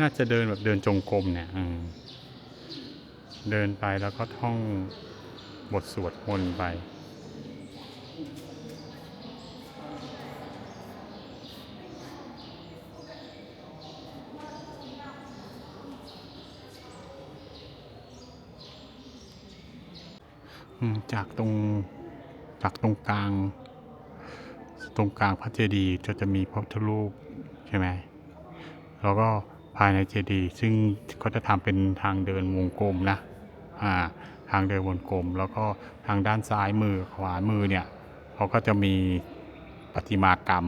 น่าจะเดินแบบเดินจงกรมเนี่ยเดินไปแล้วก็ท่องบทสวดมนต์ไป จากตรงจากตรงกลาง ตรงกลางพระเจดีย์จะจะมีพระพุทธรูปใช่ไหมแล้วก็ ภายในเจดีย์ซึ่งเขาจะทำเป็นทางเดินวงกลมนะาทางเดินวงกลม แล้วก็ทางด้านซ้ายมือขวามือเนี่ยเขาก็จะมีประติมากรรม